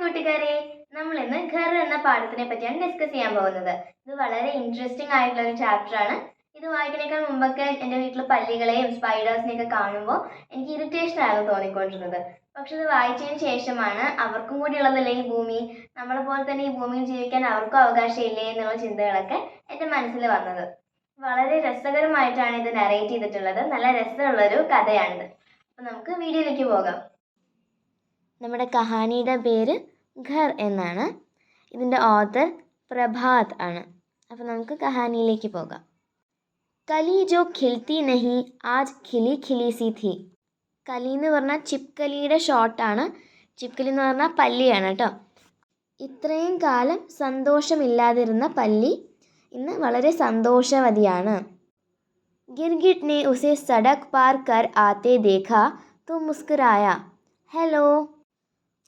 കൂട്ടുകാരെ നമ്മൾ ഇന്ന് ഖർ എന്ന പാഠത്തിനെ പറ്റിയാണ് ഡിസ്കസ് ചെയ്യാൻ പോകുന്നത്. ഇത് വളരെ ഇൻട്രസ്റ്റിംഗ് ആയിട്ടുള്ള ഒരു ചാപ്റ്റർ ആണ്. ഇത് വായിക്കുന്നേക്കാൾ മുമ്പൊക്കെ എന്റെ വീട്ടിൽ പല്ലികളെയും സ്പൈഡേഴ്സിനെയൊക്കെ കാണുമ്പോൾ എനിക്ക് ഇറിറ്റേഷൻ ആയിരുന്നു തോന്നിക്കൊണ്ടിരുന്നത്. പക്ഷെ ഇത് വായിച്ചതിന് ശേഷമാണ് അവർക്കും കൂടി ഉള്ളതല്ലേ ഈ ഭൂമി? നമ്മളെ പോലെ തന്നെ ഈ ഭൂമിയിൽ ജീവിക്കാൻ അവർക്കും അവകാശമില്ലേ എന്നുള്ള ചിന്തകളൊക്കെ എന്റെ മനസ്സിൽ വന്നത്. വളരെ രസകരമായിട്ടാണ് ഇത് നറേറ്റ് ചെയ്തിട്ടുള്ളത്. നല്ല രസമുള്ളൊരു കഥയാണിത്. അപ്പോൾ നമുക്ക് വീഡിയോയിലേക്ക് പോകാം. നമ്മുടെ കഹാനിയുടെ പേര് ഖർ എന്നാണ്. ഇതിന്റെ ഓത്തർ പ്രഭാത് ആണ്. അപ്പോൾ നമുക്ക് കഹാനിയിലേക്ക് പോകാം. കലി ജോ ഖിൽത്തി നഹി ആജ് ഖിലി ഖിലി സി തി കലി എന്ന് പറഞ്ഞാൽ ചിപ്കലിയുടെ ഷോട്ടാണ് ചിപ്കലി എന്ന് പറഞ്ഞാൽ പല്ലിയാണ് കേട്ടോ. ഇത്രയും കാലം സന്തോഷമില്ലാതിരുന്ന പല്ലി ഇന്ന് വളരെ സന്തോഷവതിയാണ്. ഗിർഗിട്ട് നെ ഉസേ സഡക് പാർ കർ ആത്തെ ദേഖ തു മുസ്കുരായ. ഹലോ.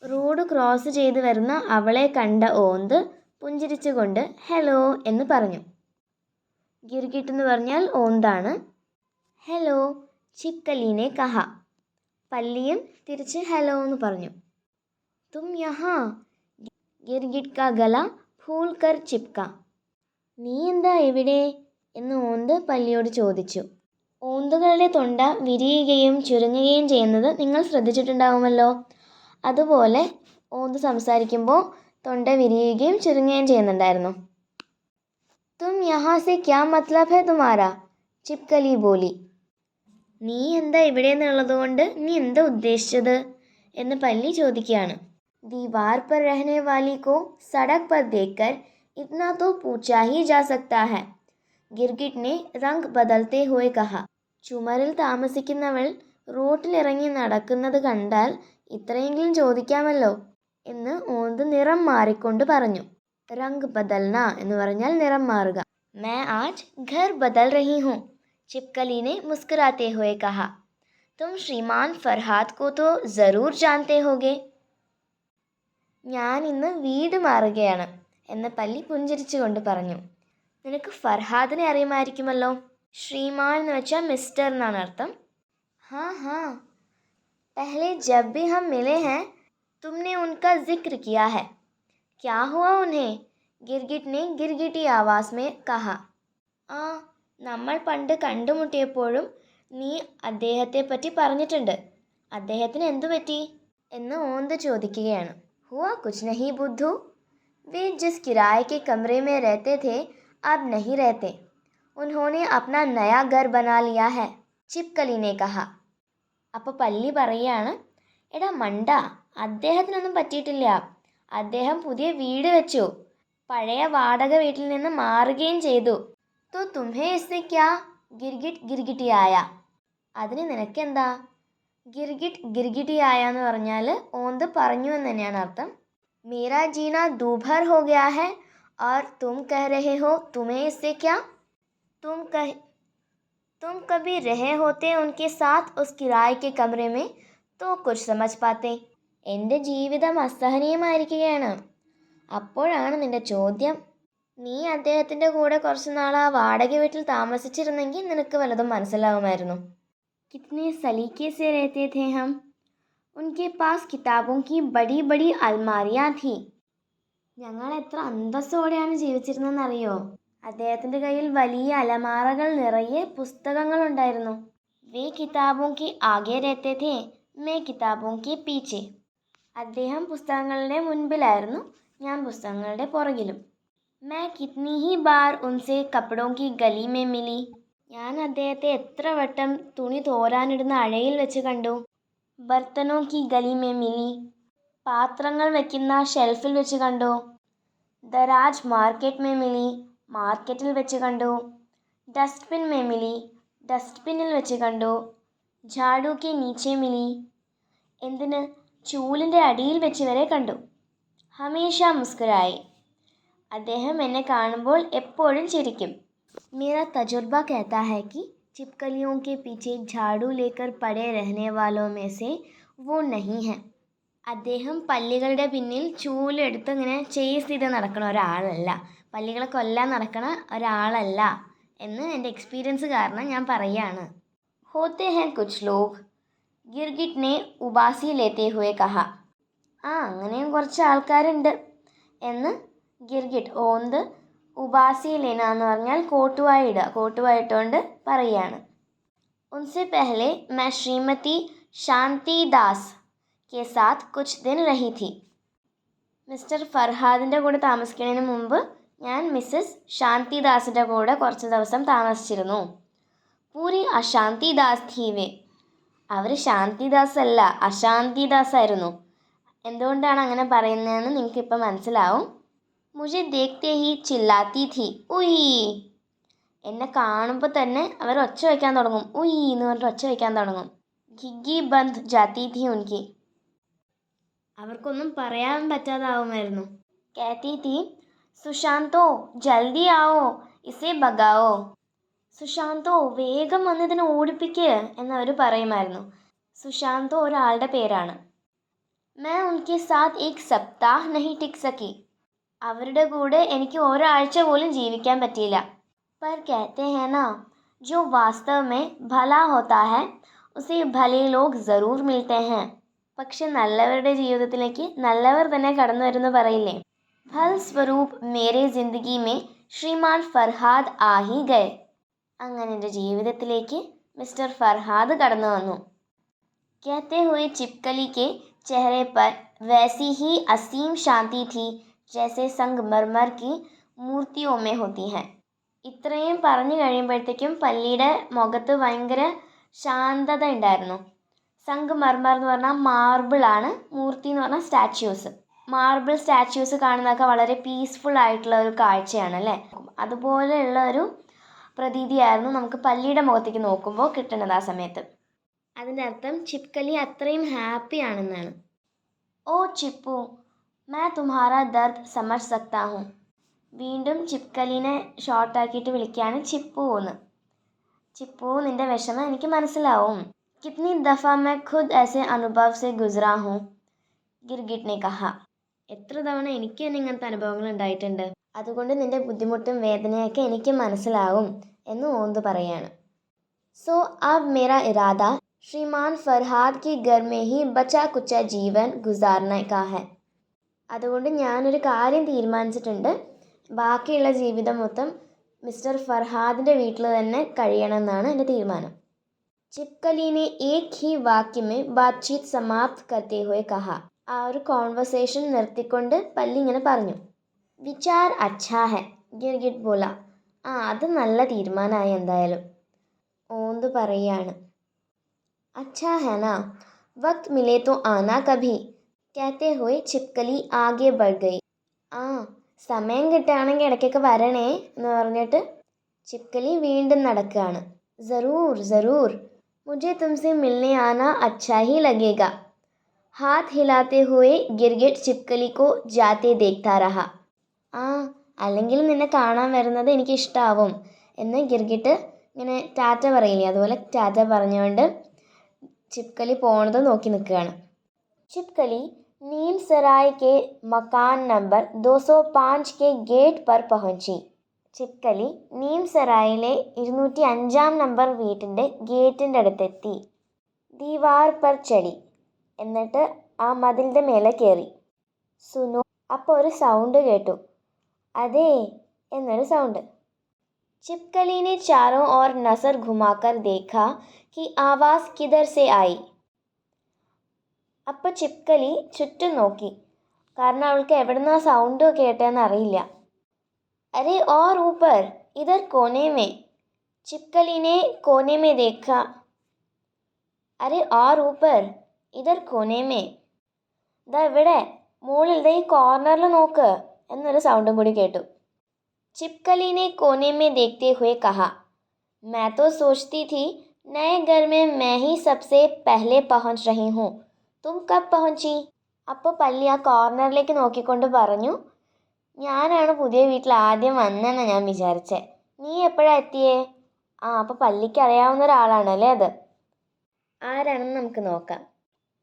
റോഡ് ക്രോസ് ചെയ്ത് വരുന്ന അവളെ കണ്ട ഓന്ത് പുഞ്ചിരിച്ചുകൊണ്ട് ഹലോ എന്ന് പറഞ്ഞു. ഗിർഗിട്ട് എന്ന് പറഞ്ഞാൽ ഓന്താണ്. ഹലോ ചിക്കലീനെ കഹ. പല്ലിയും തിരിച്ച് ഹലോ എന്ന് പറഞ്ഞു. തും യഹാ ഗിർഗിട്ട് കാ ഗല ഫൂൾ കർ ചിപ്ക. നീ എന്താ എവിടെ എന്ന് ഓന്ത് പല്ലിയോട് ചോദിച്ചു. ഓന്തുകളുടെ തൊണ്ട വിരിയുകയും ചുരുങ്ങുകയും ചെയ്യുന്നത് നിങ്ങൾ ശ്രദ്ധിച്ചിട്ടുണ്ടാവുമല്ലോ. അതുപോലെ ഓന്ത് സംസാരിക്കുമ്പോൾ തൊണ്ട വിരിയുകയും ചുരുങ്ങുകയും ചെയ്യുന്നുണ്ടായിരുന്നു. തും യഹാസെ ക്യാ മത്ലബ് ഹെ തുമാര? ചിപ്കലി ബോലി. നീ എന്താ ഇവിടെ നിന്നുള്ളത് കൊണ്ട് നീ എന്താ ഉദ്ദേശിച്ചത്? എന്ന് പല്ലി ചോദിക്കുകയാണ്. ദീവാർ പർ രഹനെ വാലി കോ സടക് പർ ദേക്കർ ഇത്നാ തോ പൂച്ചാ ഹി ജാ സക്താ ഹെ. ഗിർഗിറ്റിനെ റംഗ് ബദൽത്തെ ഹോയ് കഹ. ചുമരിൽ താമസിക്കുന്നവൾ റോട്ടിലിറങ്ങി നടക്കുന്നത് കണ്ടാൽ ഇത്രയെങ്കിലും ചോദിക്കാമല്ലോ എന്ന് ഓന്ത് നിറം മാറിക്കൊണ്ട് പറഞ്ഞു. രംഗ് ബദൽന എന്ന് പറഞ്ഞാൽ നിറം മാറുക. മേ ആജ് ഘർ ബദൽ റഹി ഹും ചിപ്കലിനെ മുസ്കുരാത്തെ ഹുവെ കഹ. തും ശ്രീമാൻ ഫർഹാദ് കോത്തോ ജറൂർ ജാനത്തെ ഹോഗെ. ഞാൻ ഇന്ന് വീട് മാറുകയാണ് എന്ന് പല്ലി പുഞ്ചിരിച്ചുകൊണ്ട് പറഞ്ഞു. നിനക്ക് ഫർഹാദിനെ അറിയുമായിരിക്കുമല്ലോ? ശ്രീമാൻ എന്ന് വെച്ചാൽ മിസ്റ്റർ എന്നാണ് അർത്ഥം? ഹാ ഹാ पहले जब भी हम मिले हैं तुमने उनका जिक्र किया है क्या हुआ उन्हें गिरगिट ने गिरगिटी आवाज़ में कहा ആ നമ്മൾ പണ്ട് കണ്ടുമുട്ടിയപ്പോഴും നീ അദ്ദേഹത്തെ പറ്റി പറഞ്ഞിട്ടുണ്ട് അദ്ദേഹത്തിന് എന്തു പറ്റി എന്ന് ഓന്ത് ചോദിക്കുകയാണ് हुआ कुछ नहीं बुद्धू वे जिस किराए के कमरे में रहते थे अब नहीं रहते उन्होंने अपना नया घर बना लिया है ചിപ്കലി ने कहा അപ്പോൾ പല്ലി പറയാണ് എടാ മണ്ട അദ്ദേഹത്തിനൊന്നും പറ്റിയിട്ടില്ല. അദ്ദേഹം പുതിയ വീട് വെച്ചു. പഴയ വാടക വീട്ടിൽ നിന്ന് മാറുകയും ചെയ്തു. തോ തുമേ ഇസ്സെ ഗിർഗിറ്റ് ഗിർഗിറ്റിയായ അതിന് നിനക്കെന്താ? ഗിർഗിറ്റ് ഗിർഗിറ്റിയായ എന്ന് പറഞ്ഞാൽ ഓന്ത് പറഞ്ഞു എന്ന് തന്നെയാണ് അർത്ഥം. മീരാ ജീന ദൂഭർ ഹോ ഗയാ ഹെ ഓർ തും കഹ് രഹേ ഹോ തുമേ ഇസ്സെ തും കഹ് तुम कभी रहे होते उनके साथ उस किराए के कमरे में तो कुछ समझ पाते എൻ്റെ ജീവിതം അസഹനീയമായിരിക്കുകയാണ് അപ്പോഴാണ് നിന്റെ ചോദ്യം നീ അദ്ദേഹത്തിൻ്റെ കൂടെ കുറച്ച് നാൾ ആ വാടക വീട്ടിൽ താമസിച്ചിരുന്നെങ്കിൽ നിനക്ക് വല്ലതും മനസ്സിലാവുമായിരുന്നു കിത്നെ സലീക്കെ സെ രഹത്തെ थे हम उनके पास किताबों की बड़ी बड़ी अलमारियाँ थी ഞങ്ങൾ എത്ര അന്തസ്സോടെയാണ് ജീവിച്ചിരുന്നതെന്നറിയോ അദ്ദേഹത്തിന്റെ കയ്യിൽ വലിയ അലമാറകൾ നിറയെ പുസ്തകങ്ങളുണ്ടായിരുന്നു. വേ കിതാബും കി ആകെ രത്തേ മേ കിതാബും കി പീച്ചേ. അദ്ദേഹം പുസ്തകങ്ങളുടെ മുൻപിലായിരുന്നു ഞാൻ പുസ്തകങ്ങളുടെ പുറകിലും. മേ കിത്നി ഹി ബാർ ഉൻസെ കപ്പടോം കി ഗലി മേ മിലി. ഞാൻ അദ്ദേഹത്തെ എത്ര വട്ടം തുണി തോരാനിടുന്ന അഴയിൽ വെച്ച് കണ്ടു. ബർത്തനോ കി ഗലി മേ മിലി. പാത്രങ്ങൾ വയ്ക്കുന്ന ഷെൽഫിൽ വെച്ച് കണ്ടു. ദരാജ് മാർക്കറ്റ് മേ മിലി. മാർക്കറ്റിൽ വെച്ച് കണ്ടു ഡസ്റ്റ്ബിൻ മേ മിലി ഡസ്റ്റ്ബിന്നിൽ വെച്ച് കണ്ടു ഝാഡു കെ നീച്ചെ മിലി എന്തിന് ചൂലിൻ്റെ അടിയിൽ വെച്ച് വരെ കണ്ടു ഹമേഷ മുസ്കുരായി അദ്ദേഹം എന്നെ കാണുമ്പോൾ എപ്പോഴും ചിരിക്കും मेरा तजुर्बा कहता है कि छिपकलियों के पीछे झाड़ू लेकर पड़े रहने वालों में से वो नहीं है അദ്ദേഹം പല്ലികളുടെ പിന്നിൽ ചൂലെടുത്ത് ഇങ്ങനെ ചേസ് ചെയ്ത് നടക്കണ ഒരാളല്ല പല്ലികളെ കൊല്ലാൻ നടക്കണ ഒരാളല്ല എന്ന് എന്റെ എക്സ്പീരിയൻസ് കാരണം ഞാൻ പറയുകയാണ് ഹോത്തെ ഹെ കുച്ച് ലോക് ഗിർഗിറ്റിനെ ഉപാസിയിലേത്തെ ഹുവേ കഹ. ആ അങ്ങനെയും കുറച്ച് ആൾക്കാരുണ്ട് എന്ന് ഗിർഗിറ്റ് ഓന്ത് ഉപാസിയിലേന എന്ന് പറഞ്ഞാൽ കോട്ടുവായ ഇടുക കോട്ടുവായ പറയുകയാണ് ഉൻസെ പെഹ്ലെ മാ ശ്രീമതി ശാന്തി ദാസ് കെ സാത്ത് കുച്ച് ദിൻ റഹി മിസ്റ്റർ ഫർഹാദിന്റെ കൂടെ താമസിക്കുന്നതിന് മുമ്പ് ഞാൻ മിസ്സസ് ശാന്തിദാസിന്റെ കൂടെ കുറച്ച് ദിവസം താമസിച്ചിരുന്നു. പൂരി അശാന്തിദാസ് ധീവേ അവർ ശാന്തിദാസ് അല്ല അശാന്തിദാസ് ആയിരുന്നു എന്തുകൊണ്ടാണ് അങ്ങനെ പറയുന്നതെന്ന് നിങ്ങൾക്കിപ്പോൾ മനസ്സിലാവും? മുജെ ദേഖത്തെ ഹി ചില്ലാത്തി ധീ. ഉയ്. എന്നെ കാണുമ്പോൾ തന്നെ അവർ ഒച്ച വയ്ക്കാൻ തുടങ്ങും. ഉയ് എന്ന് പറഞ്ഞിട്ട് ഒച്ച വയ്ക്കാൻ തുടങ്ങും. ഗിഗി ബന്ദ് ജാത്തി ധീ ഉൻകി. അവർക്കൊന്നും പറയാൻ പറ്റാതാവുമായിരുന്നു. കാത്തി തീ സുശാന്തോ ജൽദി ആവോ ഇസേ ബഗാവോ. സുശാന്തോ വേഗം വന്ന് ഇതിനെ ഓടിപ്പിക്ക് എന്നവർ പറയുമായിരുന്നു. സുശാന്തോ ഒരാളുടെ പേരാണ്. മേ ഉൻകെ സാത്ത് ഏക് സപ്താഹ് നഹി ടിക് സക്കി അവരുടെ കൂടെ എനിക്ക് ഒരാഴ്ച പോലും ജീവിക്കാൻ പറ്റിയില്ല. പർ കഹത്തെ ഹേന ജോ വാസ്തവ മേ ഭല ഹോത്താ ഹെ ഉസെ ഭലേ ലോക് ജറൂർ മിൽത്തെ ഹെ. പക്ഷെ നല്ലവരുടെ ജീവിതത്തിലേക്ക് നല്ലവർ തന്നെ കടന്നു വരുന്നു പറയില്ലേ? ഫൽ സ്വരൂപ് മേരെ ജിന്ദഗി മേ ശ്രീമാൻ ഫർഹാദ് ആഹി ഗയെ അങ്ങനെ എൻ്റെ ജീവിതത്തിലേക്ക് മിസ്റ്റർ ഫർഹാദ് കടന്നു വന്നു कहते हुए चिपकली के चेहरे पर वैसी ही असीम शांति थी जैसे संगमरमर की മൂർത്തിയോ മേ ഹോത്തി ഹെ ഇത്രയും പറഞ്ഞു കഴിയുമ്പോഴത്തേക്കും പല്ലിയുടെ മുഖത്ത് ഭയങ്കര ശാന്തത ഉണ്ടായിരുന്നു സംഗമർമർ എന്ന് പറഞ്ഞാൽ മാർബിളാണ് മൂർത്തി എന്ന് പറഞ്ഞാൽ സ്റ്റാച്യൂസ് മാർബിൾ സ്റ്റാച്യൂസ് കാണുന്നതൊക്കെ വളരെ പീസ്ഫുൾ ആയിട്ടുള്ള ഒരു കാഴ്ചയാണ് അല്ലേ? അതുപോലെയുള്ള ഒരു പ്രതീതിയായിരുന്നു നമുക്ക് പല്ലിയുടെ മുഖത്തേക്ക് നോക്കുമ്പോൾ കിട്ടുന്നത് ആ സമയത്ത്. അതിന്റെ അർത്ഥം ചിപ്കലി അത്രയും ഹാപ്പി ആണെന്നാണ്. ഓ ചിപ്പു മാ തുമ്ഹാര ദർദ് സമജ് സക്താ ഹും വീണ്ടും ചിപ്കലിനെ ഷോർട്ടാക്കിയിട്ട് വിളിക്കുകയാണ് ചിപ്പു എന്ന്. ചിപ്പു നിന്റെ വിഷമം എനിക്ക് മനസ്സിലാവും. കിത്നി ദഫ മെ ഖുദ് ऐसे അനുഭവ് സെ ഗുസ്രാ ഹും ഗിർഗിറ്റ് നെ കഹ. എത്ര തവണ എനിക്ക് തന്നെ ഇങ്ങനത്തെ അനുഭവങ്ങൾ ഉണ്ടായിട്ടുണ്ട്? അതുകൊണ്ട് നിന്റെ ബുദ്ധിമുട്ടും വേദനയൊക്കെ എനിക്ക് മനസ്സിലാവും എന്ന് ഓന്ത് പറയാണ്. So Ab മേര ഇറാദ Shriman Farhad Ki ഗർമേ he Becha കുച്ച ജീവൻ ഗുസാർന കാ അതുകൊണ്ട് ഞാനൊരു കാര്യം തീരുമാനിച്ചിട്ടുണ്ട്. ബാക്കിയുള്ള ജീവിതം മൊത്തം മിസ്റ്റർ ഫർഹാദിന്റെ വീട്ടിൽ തന്നെ കഴിയണമെന്നാണ് എന്റെ തീരുമാനം. ചിപ്കലീനെ ഏക് ഹി വാക്യമേ ബാത്ചീത് സമാപ്ത് കർത്തേ ഹുയെ കഹ. ആ ഒരു കോൺവെർസേഷൻ നിർത്തിക്കൊണ്ട് പല്ലി ഇങ്ങനെ പറഞ്ഞു. വിചാർ അച്ഛാ ഹെ ഗിർഗിറ്റ് ബോല. ആ അത് നല്ല തീരുമാനമായി എന്തായാലും. ഓന്ത് പറയുകയാണ് അച്ഛാ ഹെന വക്ത് മിലേ തോ ആന കഭി. കാത്തെ ഹോയ് ചിപ്കലി ആകെ ബഡ് ആ സമയം കിട്ടുകയാണെങ്കിൽ ഇടയ്ക്കൊക്കെ വരണേ എന്ന് പറഞ്ഞിട്ട് ചിപ്കലി വീണ്ടും നടക്കുകയാണ്. ജറൂർ ജറൂർ മുജെ തുംസെ മിൽനെ ആന അച്ഛാ ഹി ലഗേഗ. हाथ हिलाते हुए गिरगिट ചിപ്കലി को जाते देखता रहा ആ അല്ലെങ്കിൽ നിന്നെ കാണാൻ വരുന്നത് എനിക്ക് ഇഷ്ടാവും എന്ന് ഗിർഗിട്ട് ഇങ്ങനെ ടാറ്റ പറയില്ലേ അതുപോലെ ടാറ്റ പറഞ്ഞുകൊണ്ട് ചിപ്കലി പോണത് നോക്കി നിൽക്കുകയാണ് ചിപ്കലി नीम सराय के मकान नंबर 205 के गेट पर पहुंची ചിപ്കലി നീം സറായിലെ ഇരുന്നൂറ്റി അഞ്ചാം നമ്പർ വീട്ടിൻ്റെ ഗേറ്റിൻ്റെ അടുത്തെത്തി ദീവാർ പർ ചടി എന്നിട്ട് ആ മതിലിൻ്റെ മേലെ കയറി സുനു അപ്പോൾ ഒരു സൗണ്ട് കേട്ടു അതേ എന്നൊരു സൗണ്ട് चिपकली ने चारों ओर नजर घुमाकर देखा कि आवाज़ किधर से आई അപ്പോൾ ചിപ്കലി ചുറ്റും നോക്കി കാരണം അവൾക്ക് എവിടുന്ന സൗണ്ട് കേട്ടതെന്ന് അറിയില്ല അരെ or ഊപ്പർ ഇതർ Koné may ചിപ്കലിനെ Koné may ദേഖ are or ഊപ്പർ ഇതർ Koné may ഇതാ ഇവിടെ മുകളിൽ ദേ ഈ കോർണറിൽ നോക്ക് എന്നൊരു സൗണ്ടും കൂടി കേട്ടു चिपकली ने कोने में देखते हुए कहा मैं तो सोचती थी नए घर में मैं ही सबसे पहले पहुंच रही हूँ तुम कब पहुंची അപ്പോൾ പല്ലി ആ കോർണറിലേക്ക് നോക്കിക്കൊണ്ട് പറഞ്ഞു ഞാനാണ് പുതിയ വീട്ടിൽ ആദ്യം വന്നെന്ന് ഞാൻ വിചാരിച്ചേ നീ എപ്പോഴാണ് എത്തിയേ ആ അപ്പോൾ പല്ലിക്ക് അറിയാവുന്ന ഒരാളാണല്ലേ അത് ആരാണെന്ന് നമുക്ക് നോക്കാം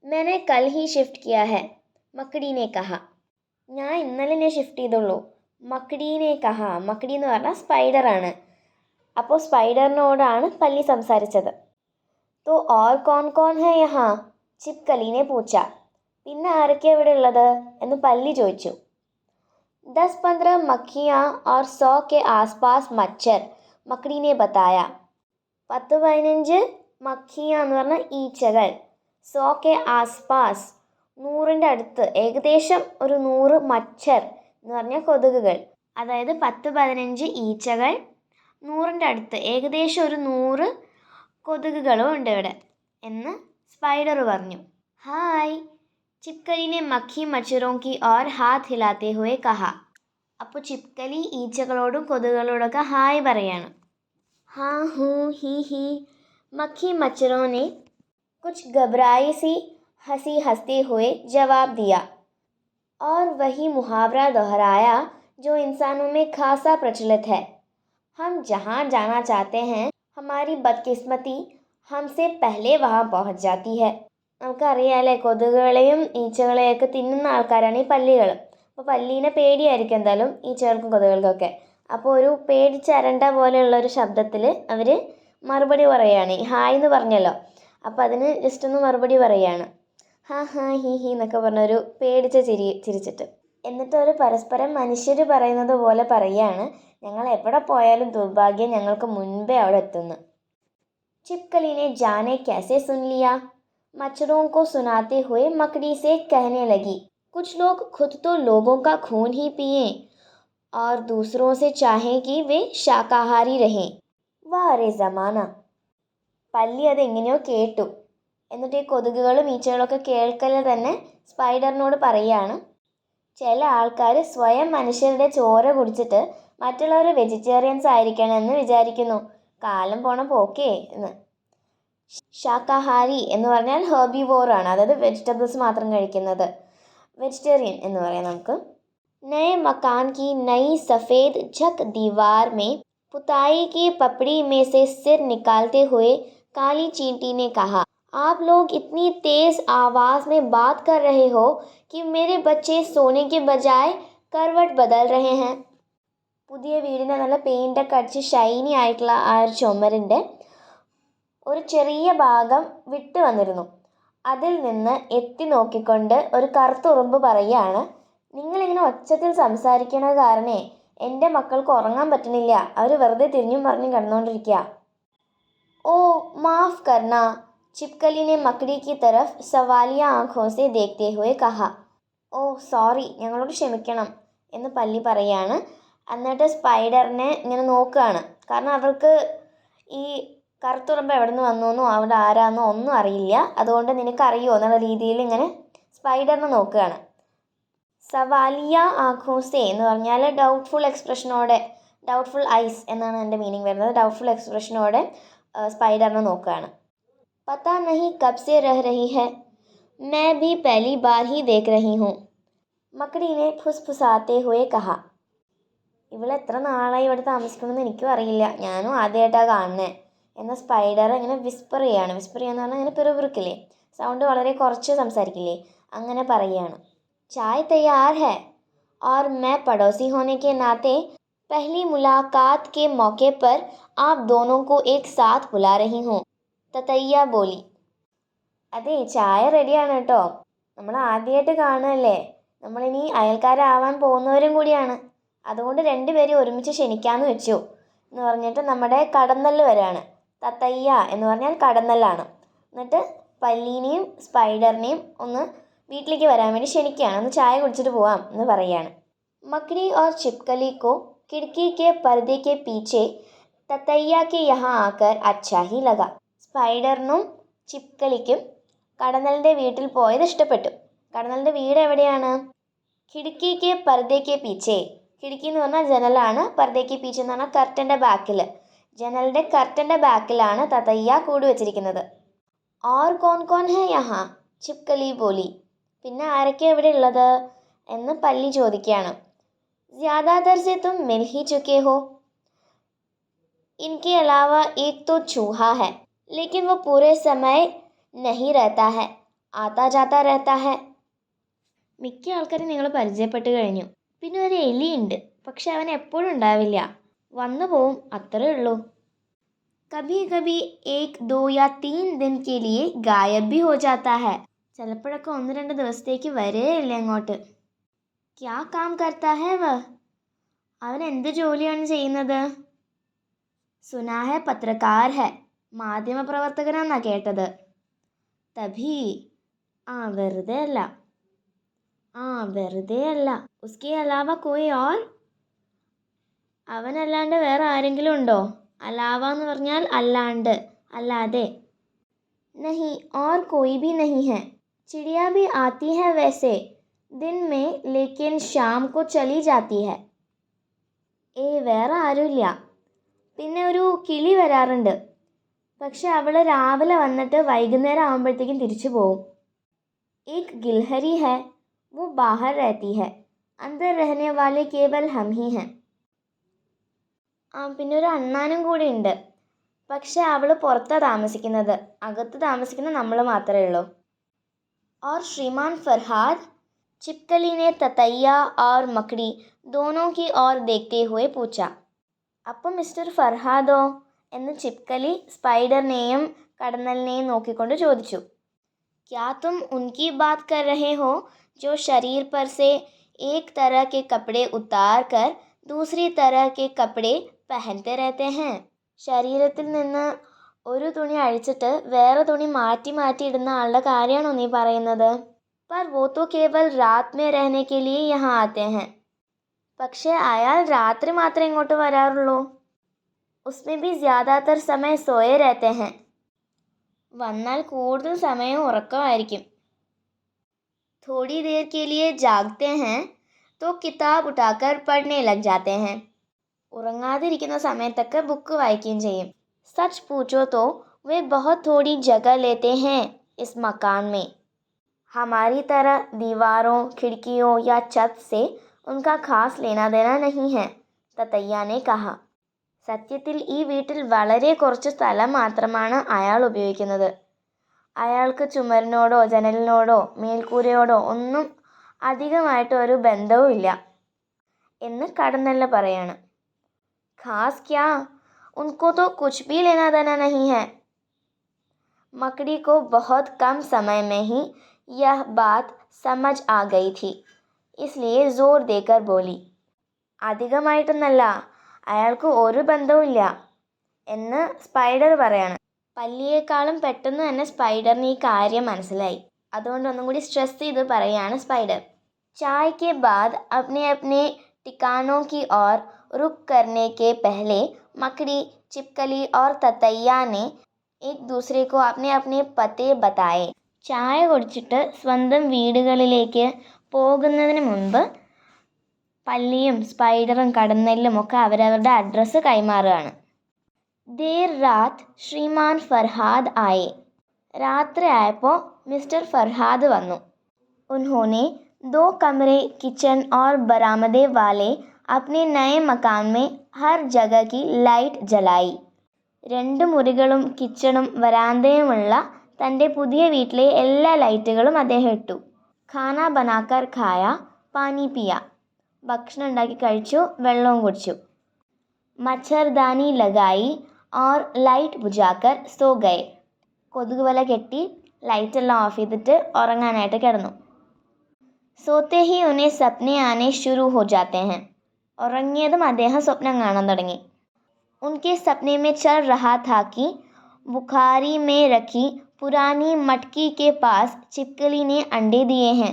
മെനെ കൽ ഹി ഷിഫ്റ്റ് കിയാ ഹെ മക്കടീനെ കഹ ഞാൻ ഇന്നലെ ഞാൻ ഷിഫ്റ്റ് ചെയ്തുള്ളൂ മക്കടീനെ കഹ മക്കടി എന്ന് പറഞ്ഞാൽ സ്പൈഡറാണ് അപ്പോൾ സ്പൈഡറിനോടാണ് പല്ലി സംസാരിച്ചത് तो और कौन कौन है यहाँ चिपकली ने पूछा പിന്നെ ആരൊക്കെയാണ് ഇവിടെ ഉള്ളത് എന്ന് പല്ലി ചോദിച്ചു ദസ് പന്ത്ര മക്കിയ और സौ के आसपास മച്ചർ മക്കടീനെ ബത്തായ പത്ത് പതിനഞ്ച് മക്കിയ എന്ന് പറഞ്ഞ ഈച്ചകൾ സോ കെ ആസ്പാസ്. നൂറിന്റെ അടുത്ത്. ഏകദേശം ഒരു നൂറ് മച്ചർ എന്ന് പറഞ്ഞ കൊതുകുകൾ. അതായത് പത്ത് പതിനഞ്ച് ഈച്ചകൾ. നൂറിന്റെ അടുത്ത്. ഏകദേശം ഒരു നൂറ് കൊതുകുകളും ഉണ്ട് ഇവിടെ എന്ന് സ്പൈഡർ പറഞ്ഞു. ഹായ്. ചിപ്കലിനെ മഖി മച്ചറോക്കി ഓർ ഹാ ഹിലാത്തെ ഹുയെ കഹ. അപ്പോൾ ചിപ്കലി ഈച്ചകളോടും കൊതുകുകളോടൊക്കെ ഹായ് പറയാണ്. ഹാ ഹൂ ഹി ഹി. മഖി മച്ചറോനെ कुछ घबराई सी हंसी हंसते हुए जवाब दिया और वही मुहावरा दोहराया जो इंसानों में खासा प्रचलित है हम जहाँ जाना चाहते हैं हमारी बदकिस्मती हमसे पहले वहाँ पहुँच जाती है നമുക്കറിയാമല്ലേ കൊതുകുകളെയും ഈച്ചകളെയൊക്കെ തിന്നുന്ന ആൾക്കാരാണ് ഈ പല്ലികൾ അപ്പോൾ പല്ലീനെ പേടിയായിരിക്കും എന്തായാലും ഈച്ചകൾക്കും കൊതുകുകൾക്കൊക്കെ അപ്പോൾ ഒരു പേടിച്ചരണ്ട പോലെയുള്ള ഒരു ശബ്ദത്തിൽ അവർ മറുപടി പറയുകയാണ് ഈ ഹായ് എന്ന് പറഞ്ഞല്ലോ അപ്പോൾ അതിന് ജസ്റ്റ് ഒന്ന് മറുപടി പറയുകയാണ് ഹാ ഹാ ഹി ഹി എന്നൊക്കെ പറഞ്ഞൊരു പേടിച്ച ചിരി ചിരിച്ചിട്ട് എന്നിട്ട് ഒരു പരസ്പരം മനുഷ്യർ പറയുന്നത് പോലെ പറയുകയാണ് ഞങ്ങൾ എവിടെ പോയാലും ദുർഭാഗ്യം ഞങ്ങൾക്ക് മുൻപേ അവിടെ എത്തുന്നു चिपकली जाने कैसे सुन लिया मच्छरों को सुनाते हुए मकड़ी से कहने लगी कुछ लोग खुद तो लोगों का खून ही पिए और दूसरों से चाहें कि वे शाकाहारी रहें वाह अरे ज़माना പല്ലി അത് എങ്ങനെയോ കേട്ടു. എന്നിട്ട് ഈ കൊതുകുകളും ഈച്ചകളൊക്കെ കേൾക്കൽ തന്നെ സ്പൈഡറിനോട് പറയുകയാണ് ചില ആൾക്കാർ സ്വയം മനുഷ്യരുടെ ചോര കുടിച്ചിട്ട് മറ്റുള്ളവർ വെജിറ്റേറിയൻസ് ആയിരിക്കണമെന്ന് വിചാരിക്കുന്നു. കാലം പോണ പോക്കേ എന്ന്. ശാക്കാഹാരി എന്ന് പറഞ്ഞാൽ ഹെർബി ആണ് അതായത് വെജിറ്റബിൾസ് മാത്രം കഴിക്കുന്നത്. വെജിറ്റേറിയൻ എന്ന് പറയാം നമുക്ക്. നയ മക്കാൻ കി നൈ സഫേദ് ഝക് ദിവാർ മേ പുതായി കി പപ്പടി മേ സെ സിർ നിക്കാലത്തെ ഹുയെ काली चींटी ने कहा आप लोग इतनी तेज़ आवाज़ में बात कर रहे हो कि मेरे बच्चे सोने के बजाय करवट बदल रहे हैं പുതിയ വീടിൻ്റെ നല്ല പെയിൻ്റൊക്കെ അടിച്ച് ഷൈനി ആയിട്ടുള്ള ആ ഒരു ചുമരിൻ്റെ ഒരു ചെറിയ ഭാഗം വിട്ട് വന്നിരുന്നു അതിൽ നിന്ന് എത്തി നോക്കിക്കൊണ്ട് ഒരു കറുത്തുറുമ്പ് പറയുകയാണ് നിങ്ങളിങ്ങനെ ഒച്ചത്തിൽ സംസാരിക്കണ കാരണേ എൻ്റെ മക്കൾക്ക് ഉറങ്ങാൻ പറ്റുന്നില്ല അവർ വെറുതെ തിരിഞ്ഞും പറഞ്ഞും കിടന്നുകൊണ്ടിരിക്കുക ഓ മാഫ് കർണ ചിപ്കലി ने मकड़ी की तरफ सवालिया आंखों से देखते हुए कहा ഓ സോറി ഞങ്ങളോട് ക്ഷമിക്കണം എന്ന് പല്ലി പറയാണ് എന്നിട്ട് സ്പൈഡറിനെ ഇങ്ങനെ നോക്കുകയാണ് കാരണം അവർക്ക് ഈ കറുത്തുറുമ്പ് എവിടെ നിന്ന് വന്നു അവിടെ ആരാന്നോ ഒന്നും അറിയില്ല അതുകൊണ്ട് നിനക്കറിയോ എന്നുള്ള രീതിയിൽ ഇങ്ങനെ സ്പൈഡറിനെ നോക്കുകയാണ് സവാലിയ ആഘോസെ എന്ന് പറഞ്ഞാൽ ഡൗട്ട്ഫുൾ എക്സ്പ്രഷനോടെ ഡൗട്ട്ഫുൾ ഐസ് എന്നാണ് എൻ്റെ മീനിങ് വരുന്നത് ഡൗട്ട്ഫുൾ എക്സ്പ്രഷനോടെ സ്പൈഡറിനെ നോക്കുകയാണ് പത്താ നഹി കബ് സെ രഹ രഹി ഹെ मैं भी पहली बार ही देख रही हूँ മക്കടി ने ഫുസ്ഫുസാത്തെ ഹുയെ കഹ ഇവൾ എത്ര നാളായി ഇവിടെ താമസിക്കണമെന്ന് എനിക്കും അറിയില്ല ഞാനും ആദ്യമായിട്ടാണ് കാണുന്നത് എന്ന സ്പൈഡർ ഇങ്ങനെ വിസ്പർ ചെയ്യാണ് വിസ്പർ ചെയ്യാന്ന് പറഞ്ഞാൽ ഇങ്ങനെ പിറുപിറുക്കില്ലേ സൗണ്ട് വളരെ കുറച്ച് സംസാരിക്കില്ലേ അങ്ങനെ പറയുകയാണ് चाय तैयार है और मैं पड़ोसी होने के नाते पहली मुलाकात के मौके पर आप दोनों को एक साथ बुला रही हूँ തത്തയ്യ ബോലി അതെ ചായ റെഡിയാണ് കേട്ടോ നമ്മൾ ആദ്യമായിട്ട് കാണുമല്ലേ നമ്മളിനി അയൽക്കാരാവാൻ പോകുന്നവരും കൂടിയാണ് അതുകൊണ്ട് രണ്ടുപേരും ഒരുമിച്ച് ക്ഷണിക്കാമെന്ന് വെച്ചു എന്ന് പറഞ്ഞിട്ട് നമ്മുടെ കടന്നല് വരാണ് തത്തയ്യ എന്ന് പറഞ്ഞാൽ കടന്നലാണ് എന്നിട്ട് പല്ലീനെയും സ്പൈഡറിനെയും ഒന്ന് വീട്ടിലേക്ക് വരാൻ വേണ്ടി ക്ഷണിക്കുകയാണ് ഒന്ന് ചായ കുടിച്ചിട്ട് പോവാം എന്ന് പറയുകയാണ് मकड़ी और छिपकली को खिड़की के पर्दे के पीछे ततैया के यहाँ आकर अच्छा ही लगा സ്പൈഡറിനും ചിപ്കളിക്കും കടന്നലിൻ്റെ വീട്ടിൽ പോയത് ഇഷ്ടപ്പെട്ടു കടന്നലിൻ്റെ വീട് എവിടെയാണ് കിടുക്കിക്ക് പർദ്ദയ്ക്ക് പീച്ചെ കിടുക്കി എന്ന് പറഞ്ഞാൽ ജനലാണ് പർദ്ദയ്ക്ക് പീച്ചെ എന്ന് പറഞ്ഞാൽ കർട്ടൻ്റെ ബാക്കിൽ ജനലിൻ്റെ കർട്ടൻ്റെ ബാക്കിലാണ് തതയ്യ കൂട് വെച്ചിരിക്കുന്നത് ഓർ കോൺ കോൺ ഹേ യഹാ ചിപ്കലി ബോലി പിന്നെ ആരൊക്കെയാണ് ഇവിടെ ഉള്ളത് എന്ന് പല്ലി ചോദിക്കുകയാണ് ज़्यादातर से तुम मिल ही चुके हो इनके अलावा एक तो चूहा है लेकिन वो पूरे समय नहीं रहता है आता जाता रहता है മിക്ക ആൾക്കാരും നിങ്ങൾ പരിചയപ്പെട്ട് കഴിഞ്ഞു പിന്നെ ഒരു എലിയുണ്ട് പക്ഷെ അവൻ എപ്പോഴും ഉണ്ടാവില്ല വന്നു പോവും അത്രേ ഉള്ളൂ കഭി കഭി ഏക് ദോ യാ തീൻ ദിൻ കെ ലിയെ ഗായബ് ഭി ഹോ ജാത്താ ഹെ ചിലപ്പോഴൊക്കെ ഒന്ന് രണ്ട് ദിവസത്തേക്ക് വരേ ഇല്ല അങ്ങോട്ട് ക്യാ കാം കർത്താ ഹേ വ അവൻ എന്ത് ജോലിയാണ് ചെയ്യുന്നത്? സുനാഹെ പത്രക്കാർ ഹെ മാധ്യമപ്രവർത്തകനാന്നാ കേട്ടത്. തഭി ആ വെറുതെ അല്ല. ആ വെറുതെ അല്ല. ഉസ്കെ അലാവ കോയി ഓർ അവനല്ലാണ്ട് വേറെ ആരെങ്കിലും ഉണ്ടോ? അലാവ എന്ന് പറഞ്ഞാൽ അല്ലാണ്ട് അല്ലാതെ. നഹി ഓർ കോയി ബി നഹി ഹെ. ചിടിയാ ബി ആത്തി ഹെ വേസേ. दिन में लेकिन शाम को चली जाती है ഏയ് വേറെ ആരുമില്ല പിന്നെ ഒരു കിളി വരാറുണ്ട് പക്ഷെ അവൾ രാവിലെ വന്നിട്ട് വൈകുന്നേരം ആകുമ്പോഴത്തേക്കും തിരിച്ചു പോകും एक गिलहरी है वो बाहर रहती है अंदर रहने वाले केवल हम ही हैं ആ പിന്നെ ഒരു അണ്ണാനും കൂടി ഉണ്ട് പക്ഷെ അവൾ പുറത്താണ് താമസിക്കുന്നത് അകത്ത് താമസിക്കുന്ന നമ്മൾ മാത്രമേ ഉള്ളൂ और श्रीमान फरहाद चिपकली ने ततैया और मकड़ी दोनों की ओर देखते हुए पूछा അപ്പം മിസ്റ്റർ ഫർഹാദോ എന്ന് ചിപ്കലി സ്പൈഡറിനെയും കടന്നലിനെയും നോക്കിക്കൊണ്ട് ചോദിച്ചു क्या तुम उनकी बात कर रहे हो जो शरीर पर से एक तरह के कपड़े उतार कर दूसरी तरह के कपड़े पहनते रहते हैं ശരീരത്തിൽ നിന്ന് ഒരു തുണി അഴിച്ചിട്ട് വേറെ തുണി മാറ്റി മാറ്റി ഇടുന്ന ആളുടെ കാര്യമാണോ നീ പറയുന്നത് पर वो तो केवल रात में रहने के लिए यहाँ आते हैं പക്ഷേ അയാൾ രാത്രി മാത്രമേ ഇങ്ങോട്ട് വരാറുള്ളൂ उसमें भी ज़्यादातर समय सोए रहते हैं വന്നാൽ കൂടുതൽ സമയം ഉറക്കമായിരിക്കും थोड़ी देर के लिए जागते हैं तो किताब उठाकर पढ़ने लग जाते हैं ഉറങ്ങാതിരിക്കുന്ന സമയത്തൊക്കെ ബുക്ക് വായിക്കുകയും ചെയ്യും सच पूछो तो वे बहुत थोड़ी जगह लेते हैं इस मकान में हमारी तरह दीवारों खिड़कियों या छत से उनका खास लेना देना नहीं है തത്തയ്യ ने कहा സത്യത്തിൽ ഈ വീട്ടിൽ വളരെ കുറച്ച് സ്ഥലം മാത്രമാണ് അയാൾ ഉപയോഗിക്കുന്നത് അയാൾക്ക് ചുമരിനോടോ ജനലിനോടോ മേൽക്കൂരയോടോ ഒന്നും അധികമായിട്ട് ഒരു ബന്ധവും ഇല്ല എന്ന് കടന്നല്ല പറയാണ് ഖാസ് ക്യാ उनको तो कुछ भी लेना देना नहीं है मकड़ी को बहुत कम समय में ही यह बात समझ आ गई थी इसलिए जोर देकर बोली അധികമായിട്ടൊന്നല്ല അയാൾക്ക് ഒരു ബന്ധവുമില്ല എന്ന് സ്പൈഡർ പറയാണ് പല്ലിയേക്കാളും പെട്ടെന്ന് തന്നെ സ്പൈഡറിന് ഈ കാര്യം മനസ്സിലായി അതുകൊണ്ട് ഒന്നും കൂടി സ്ട്രെസ് ചെയ്ത് പറയാണ് സ്പൈഡർ चाय के बाद अपने अपने ठिकानों की ओर रुख करने के पहले मकड़ी चिपकली और ततैया ने एक दूसरे को अपने अपने पते बताए ചായ കുടിച്ചിട്ട് സ്വന്തം വീടുകളിലേക്ക് പോകുന്നതിന് മുൻപ് പല്ലിയും സ്പൈഡറും കടന്നെല്ലും ഒക്കെ അവരവരുടെ അഡ്രസ്സ് കൈമാറുകയാണ് ദേർ രാത് ശ്രീമാൻ ഫർഹാദ് ആയെ രാത്രി ആയപ്പോൾ മിസ്റ്റർ ഫർഹാദ് വന്നു उन्होंने दो कमरे किचन और बरामदे वाले अपने नए मकान में हर जगह की लाइट जलाई രണ്ട് മുറികളും കിച്ചണും വരാന്തയുമുള്ള തന്റെ പുതിയ വീട്ടിലെ എല്ലാ ലൈറ്റുകളും അദ്ദേഹം ഇട്ടു. ഖാന ബനാക്കർ ഖായ പാനി പിയ. ഭക്ഷണം ഉണ്ടാക്കി കഴിച്ചു വെള്ളവും കുടിച്ചു. മച്ചർദാനി ലഗായി ഓർ ലൈറ്റ് ബുജാക്കർ സോ ഗയേ. കൊതുക് വല കെട്ടി ലൈറ്റെല്ലാം ഓഫ് ചെയ്തിട്ട് ഉറങ്ങാനായിട്ട് കിടന്നു. സോത്തെ ഹി ഉനെ സപ്നെ ആനെ ഷുരു ഹോ ജാത്തെ ഉറങ്ങിയതും അദ്ദേഹം സ്വപ്നം കാണാൻ തുടങ്ങി. ഉൻകെ സപ്നെ മേ ചൽ റഹാ താക്കി ബുഖാരി മേ റഖി रखी पुरानी मटकी के पास चिपकली ने अंडे दिए हैं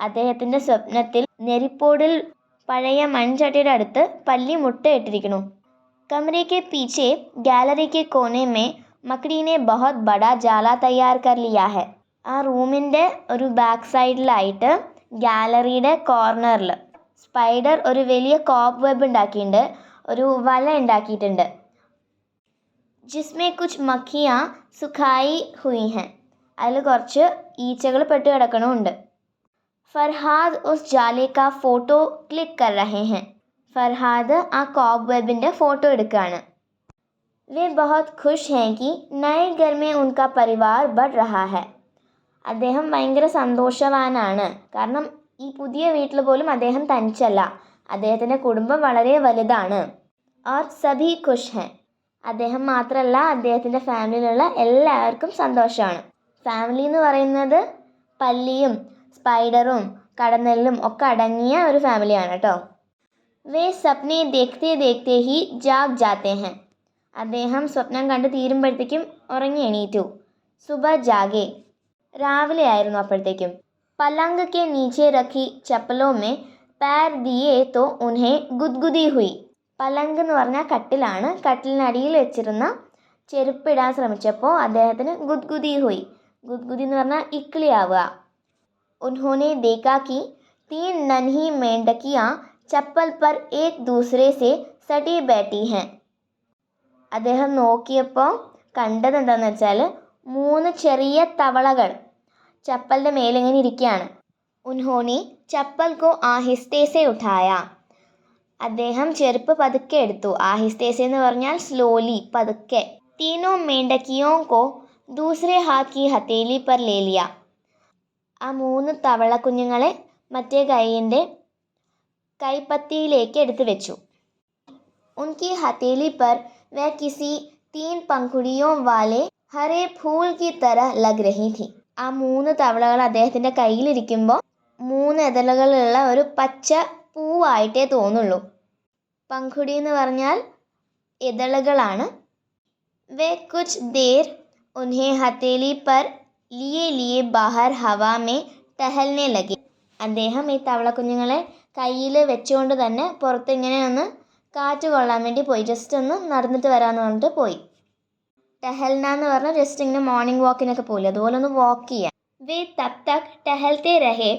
അദ്ദേഹത്തിൻ്റെ സ്വപ്നത്തിൽ നെരിപ്പോടിൽ പഴയ മൺചട്ടിയുടെ അടുത്ത് പല്ലി മുട്ടയിട്ടിരിക്കുന്നു कमरे के पीछे गैलरी के कोने में मकड़ी ने बहुत बड़ा जाला तैयार कर लिया है ആ റൂമിൻ്റെ ഒരു ബാക്ക് സൈഡിലായിട്ട് ഗാലറിയുടെ കോർണറിൽ സ്പൈഡർ ഒരു വലിയ കോപ്പ് വെബ് ഉണ്ടാക്കിയിട്ടുണ്ട് ഒരു വല ഉണ്ടാക്കിയിട്ടുണ്ട് ജിസ്മേ കുച്ച് മക്കിയ സുഖായി ഹുയി ഹെ അതിൽ കുറച്ച് ഈച്ചകൾ പെട്ട് കിടക്കണമുണ്ട് ഫർഹാദ് ഉസ് ജാലെ കാ ഫോട്ടോ ക്ലിക്ക് കർ രഹേ ഹെ ഫർഹാദ് ആ കോപ്പ് വെബിൻ്റെ ഫോട്ടോ എടുക്കുകയാണ് वे बहुत खुश हैं कि नए घर में उनका परिवार बढ़ रहा है അദ്ദേഹം ഭയങ്കര സന്തോഷവാനാണ് കാരണം ഈ പുതിയ വീട്ടിൽ പോലും അദ്ദേഹം തനിച്ചല്ല അദ്ദേഹത്തിൻ്റെ കുടുംബം വളരെ വലുതാണ് ഓർ സഭി ഖുഷ് ഹെ അദ്ദേഹം മാത്രമല്ല അദ്ദേഹത്തിന്റെ ഫാമിലിയിലുള്ള എല്ലാവർക്കും സന്തോഷമാണ്. ഫാമിലി എന്ന് പറയുന്നത് പല്ലിയും സ്പൈഡറും കടന്നലിലും ഒക്കെ അടങ്ങിയ ഒരു ഫാമിലിയാണ് കേട്ടോ. വേ സ്വപ്നെ ദേഖത്തെ ദേഖത്തെ ഹി ജാഗ് ജാത്തെ ഹെ. അദ്ദേഹം സ്വപ്നം കണ്ട് തീരുമ്പോഴത്തേക്കും ഉറങ്ങി എണീറ്റു. സുബ ജാഗെ. രാവിലെ ആയിരുന്നു അപ്പോഴത്തേക്കും. പലങ്ക് കെ നീച്ചെ റഖി ചപ്പലോ മേ പാർ ദിയേ തോ ഉൻഹെ ഗുദ്ഗുദി ഹുയി. പലങ്ക് എന്ന് പറഞ്ഞാൽ കട്ടിലാണ്. കട്ടിലിനടിയിൽ വെച്ചിരുന്ന ചെരുപ്പിടാൻ ശ്രമിച്ചപ്പോൾ അദ്ദേഹത്തിന് ഗുദ്ഗുദി ഹോയി. ഗുദ്ഗുദി എന്ന് പറഞ്ഞാൽ ഇക്കിളിയാവുക. ഉൻഹോനെ ദേക്കാക്കി തീൻ നൻഹി മേണ്ടക്കിയ ചപ്പൽ പർ ഏക് ദൂസരെ സെ സടി ബാറ്റി ഹെ. അദ്ദേഹം നോക്കിയപ്പോൾ കണ്ടത് എന്താണെന്ന് വെച്ചാൽ മൂന്ന് ചെറിയ തവളകൾ ചപ്പലിന്റെ മേലിങ്ങനെ ഇരിക്കുകയാണ്. ഉൻഹോനെ ചപ്പൽ കോ ഹിസ്തേസെ ഉഠായ. അദ്ദേഹം ചെരുപ്പ് പതുക്കെ എടുത്തു. ആഹിസ്തേസ് എന്ന് പറഞ്ഞാൽ സ്ലോലി പതുക്കെ. തീനോ മേണ്ടക്കിയോം കോ ദൂസരെ ഹാക്കി ഹത്തേലി പർ ലേലിയ ആ മൂന്ന് തവള കുഞ്ഞുങ്ങളെ മറ്റേ കൈയിന്റെ കൈപ്പത്തിയിലേക്ക് എടുത്തു വെച്ചു. ഉൻകി ഹത്തേലി പർ വെ കിസി തീൻ പങ്കുടിയോ വാലെ ഹരേ ഫൂൽ കി തറ ലഗ് രഹി തി ആ മൂന്ന് തവളകൾ അദ്ദേഹത്തിന്റെ കയ്യിലിരിക്കുമ്പോൾ മൂന്ന് എതലകളുള്ള ഒരു പച്ച പൂവായിട്ടേ തോന്നുള്ളൂ. പങ്കുടി എന്ന് പറഞ്ഞാൽ ഇതളുകളാണ് വേ കുച്ച് ദേർ ഉൻഹെ ഹത്തേലി പർ ലിയെ ലിയെ ബഹർ ഹവാമേ ടഹൽനെ ലഗി. അദ്ദേഹം ഈ തവളക്കുഞ്ഞുങ്ങളെ കയ്യിൽ വെച്ചുകൊണ്ട് തന്നെ പുറത്ത് ഇങ്ങനെ ഒന്ന് കാറ്റ് കൊള്ളാൻ വേണ്ടി പോയി. ജസ്റ്റ് ഒന്ന് നടന്നിട്ട് വരാമെന്ന് പറഞ്ഞിട്ട് പോയി. ടെഹൽന എന്ന് പറഞ്ഞാൽ ജസ്റ്റ് ഇങ്ങനെ മോർണിംഗ് വാക്കിനൊക്കെ പോയില്ല അതുപോലെ ഒന്ന് വാക്ക് ചെയ്യാം. വേ തപ് തക് ടഹൽത്തെ രഹേ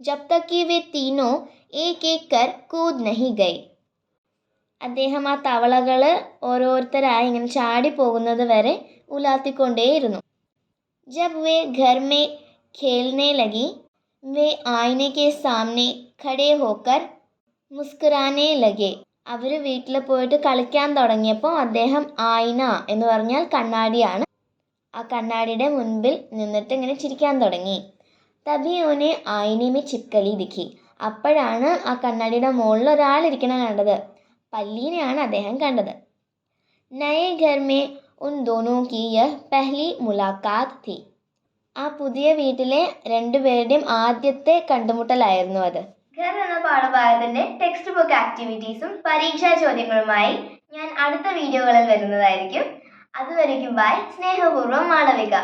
ജബ് തക് വേ തീനോ ഏക് ഏക്കർ കൂത് നഹി ഗൈ അദ്ദേഹം ആ തവളകൾ ഓരോരുത്തരായി ഇങ്ങനെ ചാടി പോകുന്നത് വരെ ഉലാത്തിക്കൊണ്ടേയിരുന്നു. ജബ് വേ ഘർ മേ ഖേൽനെ ലഗി വേ ആയിനെ കെ സാമനെ ഖടേ ഹോക്കർ മുസ്കുരാനെ ലഗെ. അവർ വീട്ടിൽ പോയിട്ട് കളിക്കാൻ തുടങ്ങിയപ്പോൾ അദ്ദേഹം ആയിന എന്ന് പറഞ്ഞാൽ കണ്ണാടിയാണ്. ആ കണ്ണാടിയുടെ മുൻപിൽ നിന്നിട്ട് ഇങ്ങനെ ചിരിക്കാൻ തുടങ്ങി. തബിയോനെ ആയിനെ മേ ചിപ്കലി ദിഖി അപ്പോഴാണ് ആ കണ്ണാടിയുടെ മുകളിൽ ഒരാളിരിക്കണ കണ്ടത്. പല്ലീനെയാണ് അദ്ദേഹം കണ്ടത്. നയേ ഘർ മേ ഉൻ ദോനോ കി യഹ് പെഹ്ലി മുലാഖാത്ത് തി ആ പുതിയ വീട്ടിലെ രണ്ടുപേരുടെയും ആദ്യത്തെ കണ്ടുമുട്ടലായിരുന്നു അത്. ഘർ എന്ന പാഠഭാഗത്തിന്റെ ടെക്സ്റ്റ് ബുക്ക് ആക്ടിവിറ്റീസും പരീക്ഷാ ചോദ്യങ്ങളുമായി ഞാൻ അടുത്ത വീഡിയോകളിൽ വരുന്നതായിരിക്കും. അതുവരയ്ക്കും ബൈ സ്നേഹപൂർവം മാളവിക.